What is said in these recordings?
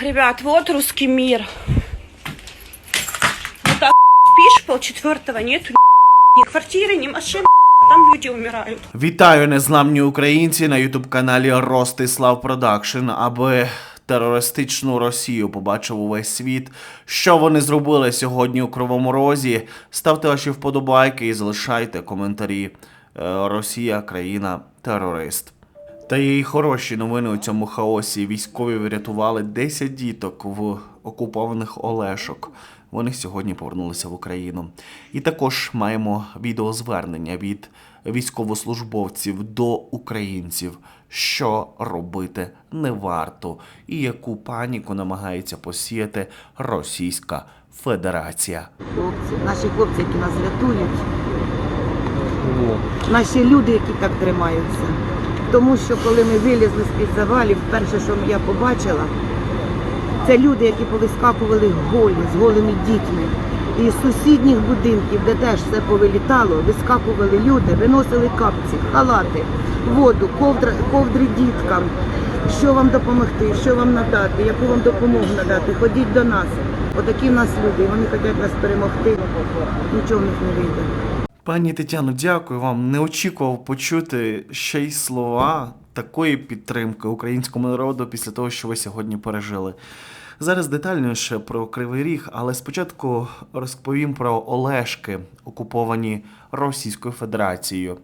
Ребят, вот русский мир. Вот так спишь, полчетвертого нету ни квартиры, ни машины, там люди умирают. Вітаю незламні українці на ютуб каналі Ростислав Продакшн, аби терористичну Росію побачив увесь світ. Що вони зробили сьогодні у Кривому Розі? Ставте ваші вподобайки і залишайте коментарі. Е, Росія країна терорист. Та є й хороші новини у цьому хаосі. Військові врятували 10 діток в окупованих Олешок. Вони сьогодні повернулися в Україну. І також маємо відеозвернення від військовослужбовців до українців, що робити не варто, і яку паніку намагається посіяти Російська Федерація. хлопці, наші хлопці, які нас рятують, наші люди, які так тримаються. Тому що коли ми вилізли з-під завалів, перше, що я побачила, це люди, які повискакували голі, з голими дітьми. І з сусідніх будинків, де теж все повилітало, вискакували люди, виносили капці, халати, воду, ковдра, ковдри діткам. Що вам допомогти, що вам надати, яку вам допомогу надати, ходіть до нас. Отакі в нас люди, вони хочуть нас перемогти. Нічого в них не вийде. Пані Тетяно, дякую вам. Не очікував почути ще й слова такої підтримки українському народу після того, що ви сьогодні пережили. Зараз детальніше про Кривий Ріг, але спочатку розповім про Олешки, окуповані Російською Федерацією.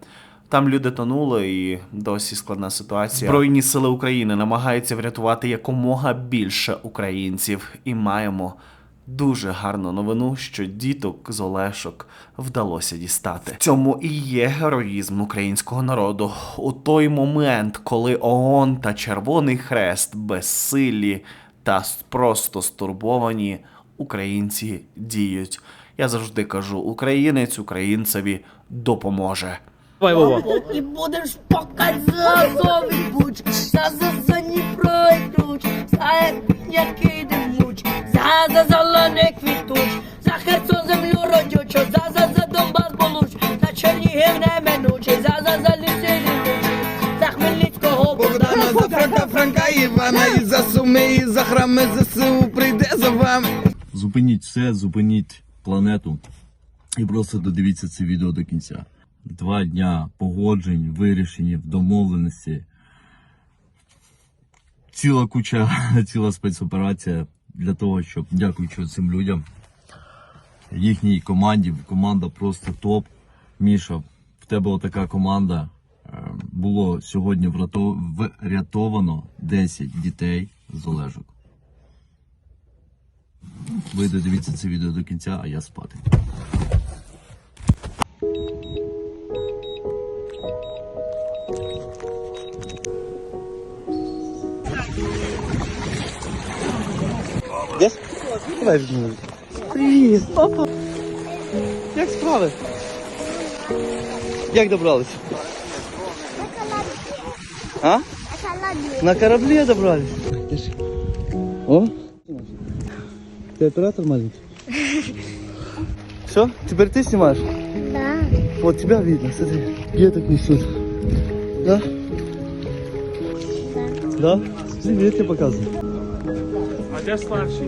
Там люди тонули і досі складна ситуація. Збройні сили України намагаються врятувати якомога більше українців, і маємо дуже гарну новину, що діток з Олешок вдалося дістати. В цьому і є героїзм українського народу. У той момент, коли ООН та Червоний Хрест безсилі та просто стурбовані, українці діють. Я завжди кажу: українець українцеві допоможе. Давай, Вова. І будеш показати буч, за за за не пройдуть, за який муч, за зелений квітуч, за Херсон землю родючу, за за за Донбас болуч, за Чернігів неминучий, за за за ліси літучий, за Хмельницького Богдана, за Франка, Франка Івана, і за Суми, і за храми ЗСУ прийде за вами. Зупиніть все, зупиніть планету і просто додивіться це відео до кінця. Два дня погоджень, вирішені, домовленості. Ціла куча, ціла спецоперація для того, щоб, дякуючи цим людям, їхній команді, команда просто топ. Міша, в тебе така команда. Е, Було сьогодні врятовано 10 дітей з Олежок. Ви додивіться це відео до кінця, а я спати. Привіт, папа. Як справи? Як добрались? А? На кораблі добрались. О? Ты оператор маленький? Все? Теперь ты снимаешь? Да. Вот тебя видно, смотри. Деток несут. Да? Да? Привет, я показываю. А где старший?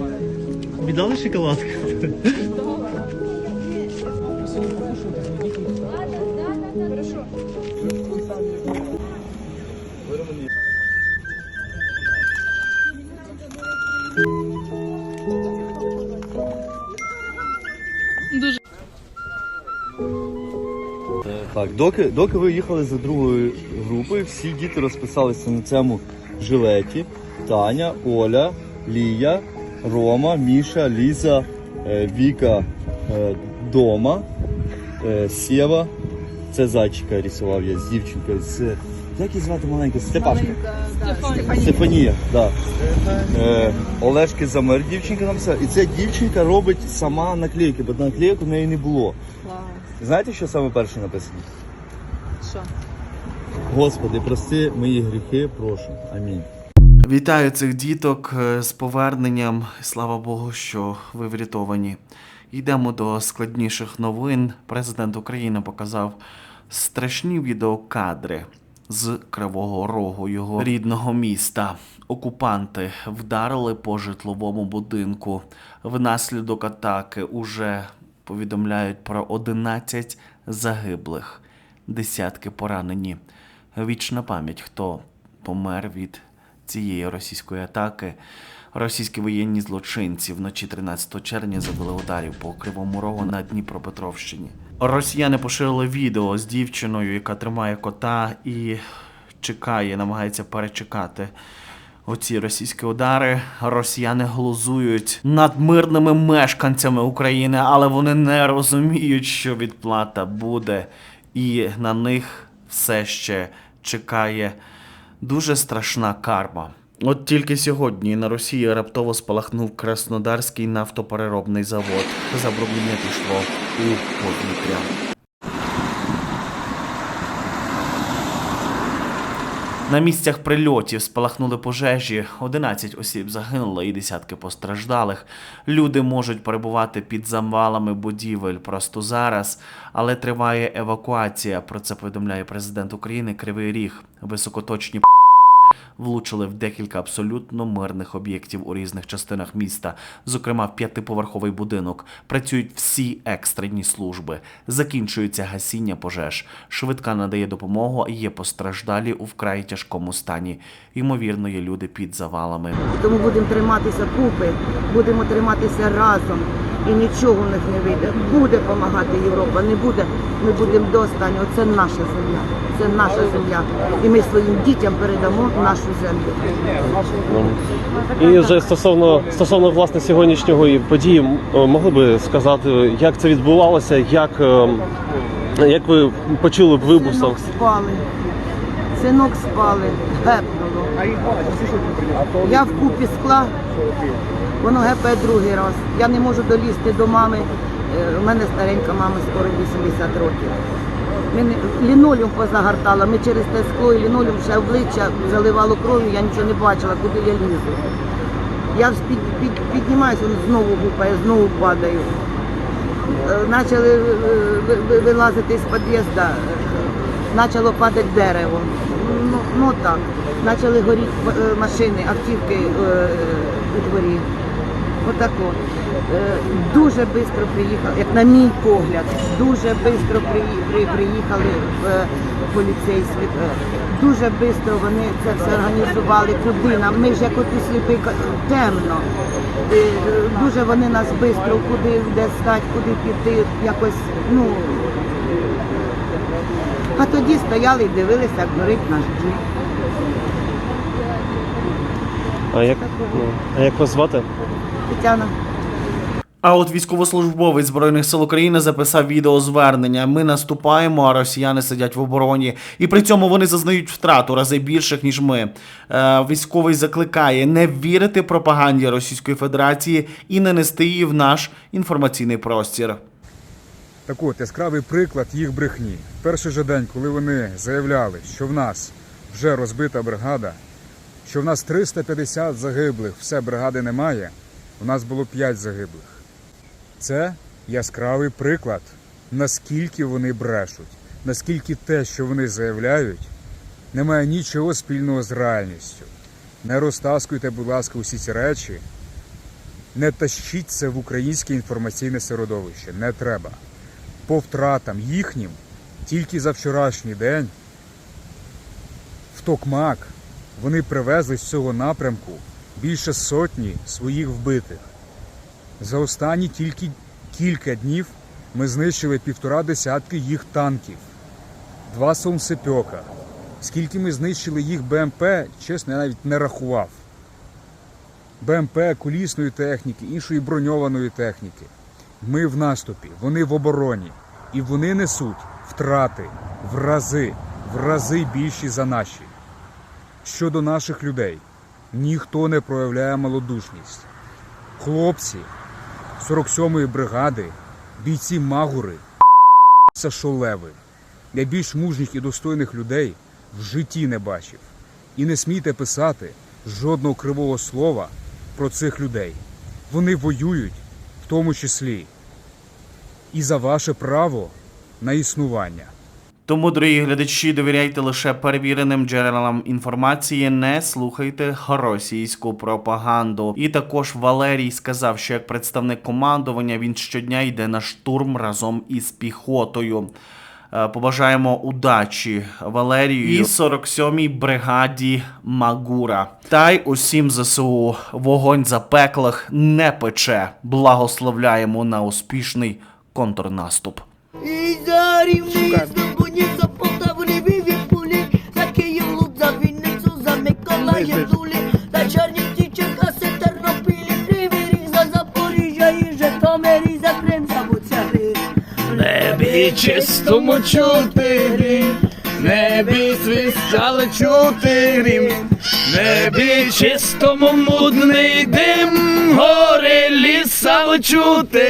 Видала шоколадку? Так, доки, доки ви їхали за другою групою, всі діти розписалися на цьому жилеті. Таня, Оля, Лія, Рома, Міша, Ліза, е, Віка е, дома, е, Сєва. Це зайчика рисував я з дівчинкою. З... Як її звати маленька? Степашка. Стефанія, да. Е, Олешки замер дівчинка нам все. І ця дівчинка робить сама наклейки, бо наклейок у неї не було. Знаєте, що саме перше написано? Що? Господи, прости мої гріхи, прошу. Амінь. Вітаю цих діток е, з поверненням. Слава Богу, що ви врятовані. Йдемо до складніших новин. Президент України показав страшні відеокадри з Кривого Рогу, його рідного міста. окупанти вдарили по житловому будинку. Внаслідок атаки уже повідомляють про 11 загиблих, десятки поранені. Вічна пам'ять, хто помер від цієї російської атаки. Російські воєнні злочинці вночі 13 червня завели ударів по Кривому Рогу на Дніпропетровщині. Росіяни поширили відео з дівчиною, яка тримає кота і чекає, намагається перечекати оці російські удари. Росіяни глузують над мирними мешканцями України, але вони не розуміють, що відплата буде, і на них все ще чекає дуже страшна карма. От тільки сьогодні на Росії раптово спалахнув Краснодарський нафтопереробний завод. Забруднення пішло у повітря. На місцях прильотів спалахнули пожежі, 11 осіб загинуло і десятки постраждалих. Люди можуть перебувати під завалами будівель просто зараз, але триває евакуація. Про це повідомляє президент України Кривий Ріг. Високоточні влучили в декілька абсолютно мирних об'єктів у різних частинах міста, зокрема в п'ятиповерховий будинок. Працюють всі екстрені служби. Закінчується гасіння пожеж. Швидка надає допомогу. Є постраждалі у вкрай тяжкому стані. Ймовірно, є люди під завалами. Тому будемо триматися купи, будемо триматися разом. І нічого в них не вийде. Буде допомагати Європа, не буде. Ми будемо до останнього. Це наша земля. Це наша земля. І ми своїм дітям передамо нашу землю. І вже стосовно стосовно власне сьогоднішнього події, е, могли би сказати, як це відбувалося, як, е, як ви почули вибух? Синок спали. Синок спали. Гепнуло. Я в купі скла, воно гепає другий раз. Я не можу долізти до мами. Е, У мене старенька мама скоро 80 років. Мене лінолеум позагортала, ми через те скло і лінолеум ще обличчя заливало кров'ю, я нічого не бачила, куди я лізу. Я під, під, піднімаюся, він знову гупає, знову падаю. Е, Почали е, ви- ви- вилазити з під'їзду, почало падати дерево. Ну, так. Почали горіти е, машини, автівки е, у дворі. Отако. Е, Дуже швидко приїхали, як на мій погляд, дуже швидко приїхали е, поліцейські. Дуже швидко вони це все організували. Куди? Ми ж як от у сліпий темно. Дуже вони нас швидко, куди де стати, куди піти, якось, ну. А тоді стояли і дивилися, як горить наш джип. А як, ну, а як вас звати? Тетяна. А от військовослужбовець збройних сил України записав відеозвернення. Ми наступаємо, а росіяни сидять в обороні, і при цьому вони зазнають втрату рази більших ніж ми. Е, військовий закликає не вірити пропаганді Російської Федерації і не нести її в наш інформаційний простір. Так от, яскравий приклад їх брехні. Перший же день, коли вони заявляли, що в нас вже розбита бригада, що в нас 350 загиблих, все бригади немає, у нас було 5 загиблих. Це яскравий приклад, наскільки вони брешуть, наскільки те, що вони заявляють, не має нічого спільного з реальністю. Не розтаскуйте, будь ласка, усі ці речі, не тащіть це в українське інформаційне середовище. Не треба по втратам їхнім тільки за вчорашній день в Токмак вони привезли з цього напрямку більше сотні своїх вбитих. За останні тільки кілька днів ми знищили півтора десятки їх танків, два Сомсепьока. Скільки ми знищили їх БМП, чесно, я навіть не рахував. БМП, колісної техніки, іншої броньованої техніки. Ми в наступі, вони в обороні, і вони несуть втрати в рази, в рази більші за наші. Щодо наших людей, ніхто не проявляє малодушність. Хлопці 47-ї бригади, бійці Магури, це шолеви. Я мужніх і достойних людей в житті не бачив. І не смійте писати жодного кривого слова про цих людей. Вони воюють в тому числі і за ваше право на існування. Тому, дорогі глядачі, довіряйте лише перевіреним джерелам інформації, не слухайте російську пропаганду. І також Валерій сказав, що як представник командування він щодня йде на штурм разом із піхотою. Е, Побажаємо удачі Валерію і 47-й бригаді Магура. Та й усім ЗСУ вогонь запеклих не пече. Благословляємо на успішний контрнаступ. І за рівний за Полтаву, Львів і пулі, за Київ, Лук, за Вінницю, за Миколаїв, Тулі, за Чернівці, Черкаси, Тернопілі, Кривий Ріг, за Запоріжжя і Житомир, і за Крим, за Буцяри. Небі чистому чути грім, небі свищали чути грім, небі чистому мудний дим, гори ліса чути.